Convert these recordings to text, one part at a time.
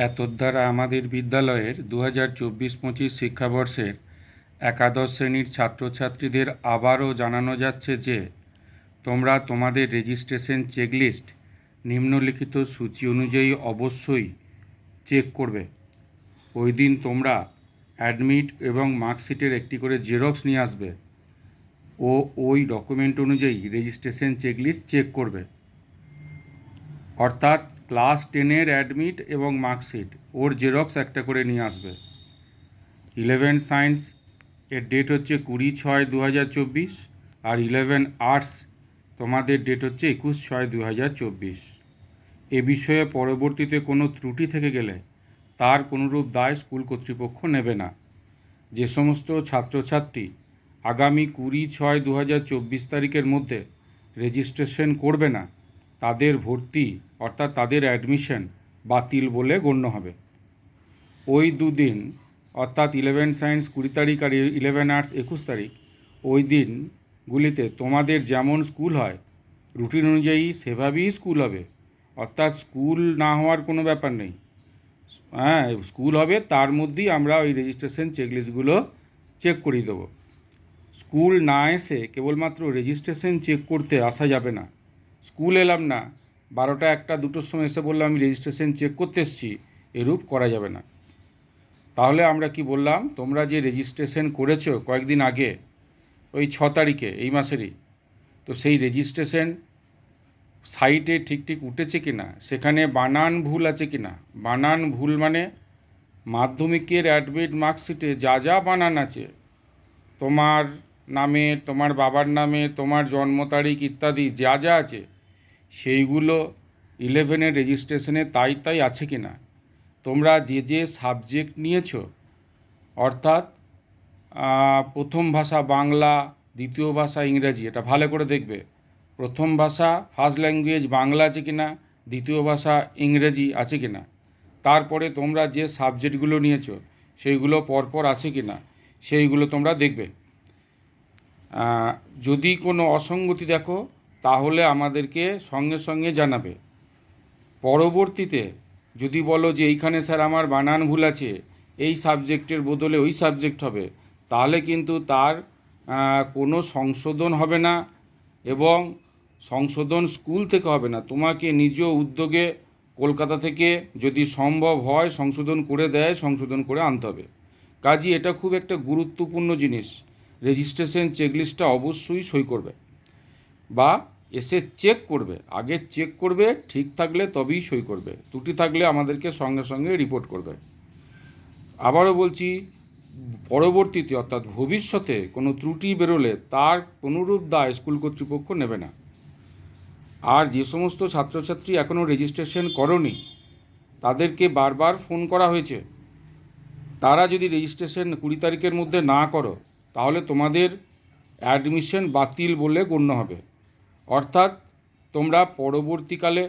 এতদ্বারা আমাদের বিদ্যালয়ের দু হাজার চব্বিশ পঁচিশ শিক্ষাবর্ষের একাদশ শ্রেণির ছাত্রছাত্রীদের আবারও জানানো যাচ্ছে যে, তোমরা তোমাদের রেজিস্ট্রেশন চেকলিস্ট নিম্নলিখিত সূচি অনুযায়ী অবশ্যই চেক করবে। ওই দিন তোমরা অ্যাডমিট এবং মার্কশিটের একটি করে জেরক্স নিয়ে আসবে ও ওই ডকুমেন্ট অনুযায়ী রেজিস্ট্রেশন চেকলিস্ট চেক করবে। অর্থাৎ ক্লাস টেনের অ্যাডমিট এবং মার্কশিট। ওর জেরক্স একটা করে নিয়ে আসবে। ইলেভেন সায়েন্স, এর ডেট হচ্ছে কুড়ি ছয় দু হাজার চব্বিশ আর ইলেভেন আর্টস, তোমাদের ডেট হচ্ছে একুশ ছয় দু হাজার চব্বিশ। এ বিষয়ে পরবর্তীতে কোনো ত্রুটি থেকে গেলে তার কোনোরূপ দায় স্কুল কর্তৃপক্ষ নেবে না। যে সমস্ত ছাত্রছাত্রী আগামী কুড়ি ছয় দু হাজার চব্বিশ তারিখের মধ্যে রেজিস্ট্রেশন করবে না তাদের ভর্তি, অর্থাৎ তাদের অ্যাডমিশন বাতিল বলে গণ্য হবে। ওই দুদিন, অর্থাৎ ইলেভেন সায়েন্স কুড়ি তারিখ আর ইলেভেন আর্টস একুশ তারিখ, ওই দিনগুলিতে তোমাদের যেমন স্কুল হয় রুটিন অনুযায়ী সেভাবেই স্কুল হবে। অর্থাৎ স্কুল না হওয়ার কোনো ব্যাপার নেই। হ্যাঁ স্কুল হবে, তার মধ্যেই আমরা ওই রেজিস্ট্রেশন চেকলিস্টগুলো চেক করিয়ে দেবো। স্কুল না এসে কেবলমাত্র রেজিস্ট্রেশন চেক করতে আসা যাবে না। স্কুল এলাম না, বারোটা একটা দুটোর সময় এসে বললাম আমি রেজিস্ট্রেশন চেক করতে এসেছি, এরূপ করা যাবে না। তাহলে আমরা কি বললাম, তোমরা যে রেজিস্ট্রেশন করেছ কয়েকদিন আগে, ওই ছ তারিখে, এই মাসেরই, তো সেই রেজিস্ট্রেশন সাইটে ঠিক ঠিক উঠেছে কি না সেখানে বানান ভুল আছে কি না বানান ভুল মানে মাধ্যমিকের অ্যাডমিট মার্কশিটে যা যা বানান আছে, তোমার নামে, তোমার বাবার নামে, তোমার জন্ম তারিখ ইত্যাদি যা যা আছে, সেইগুলো ইলেভেনের রেজিস্ট্রেশনে তাই তাই আছে কি না? তোমরা যে যে সাবজেক্ট নিয়েছ, অর্থাৎ প্রথম ভাষা বাংলা, দ্বিতীয় ভাষা ইংরেজি, এটা ভালো করে দেখবে। প্রথম ভাষা ফার্স্ট ল্যাঙ্গুয়েজ বাংলা আছে কি না, দ্বিতীয় ভাষা ইংরেজি আছে কি না। তারপরে তোমরা যে সাবজেক্টগুলো নিয়েছো, সেইগুলো পরপর আছে কি না, সেইগুলো তোমরা দেখবে। যদি কোনো অসঙ্গতি দেখো, তাহলে আমাদেরকে সঙ্গে সঙ্গে জানাবে। পরবর্তীতে যদি বলো যে, এইখানে স্যার আমার বানান ভুল আছে, এই সাবজেক্টের বদলে ওই সাবজেক্ট হবে, তাহলে কিন্তু তার কোনো সংশোধন হবে না এবং সংশোধন স্কুল থেকে হবে না। তোমাকে নিজ উদ্যোগে কলকাতা থেকে যদি সম্ভব হয়, সংশোধন করে দেয়, সংশোধন করে আনতে হবে। কাজী, এটা খুব একটা গুরুত্বপূর্ণ জিনিস। রেজিস্ট্রেশন চেকলিস্টটা অবশ্যই সই করবে। বা এসে চেক করবে। আগে চেক করবে, ঠিক থাকলে তবেই সই করবে। ত্রুটি থাকলে আমাদেরকে সঙ্গে সঙ্গে রিপোর্ট করবে। আবারও বলছি, পরবর্তীতে অর্থাৎ ভবিষ্যতে কোনো ত্রুটি বেরোলে তার কোনোরূপ দায় স্কুল কর্তৃপক্ষ নেবে না। আর যে সমস্ত ছাত্রছাত্রী এখনও রেজিস্ট্রেশন করনি, তাদেরকে বারবার ফোন করা হয়েছে। তারা যদি রেজিস্ট্রেশন কুড়ি তারিখের মধ্যে না করো তাহলে তোমাদের অ্যাডমিশন বাতিল বলে গণ্য হবে। অর্থাৎ তোমরা পরবর্তীকালে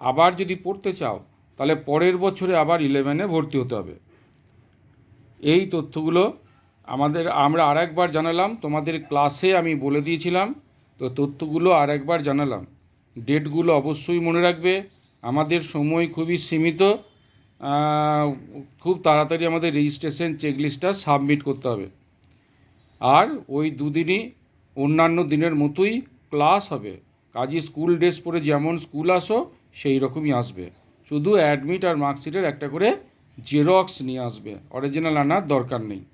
আবার যদি পড়তে চাও, তাহলে পরের বছরে আবার ইলেভেনে ভর্তি হতে হবে। এই তথ্যগুলো আমাদের, আমরা আরেকবার জানালাম, তোমাদের ক্লাসে আমি বলে দিয়েছিলাম, তো তথ্যগুলো আরেকবার জানালাম। ডেটগুলো অবশ্যই মনে রাখবে, আমাদের সময় খুবই সীমিত খুব তাড়াতাড়ি আমাদের রেজিস্ট্রেশন চেকলিস্টটা সাবমিট করতে হবে। আর ওই দুদিনই অন্যান্য দিনের মতোই ক্লাস হবে। কাজী স্কুল ড্রেস পরে যেমন স্কুল আসো, সেই রকমই আসবে। শুধু অ্যাডমিট আর মার্কশিটের একটা করে জেরক্স নিয়ে আসবে। অরিজিনাল আনার দরকার নেই।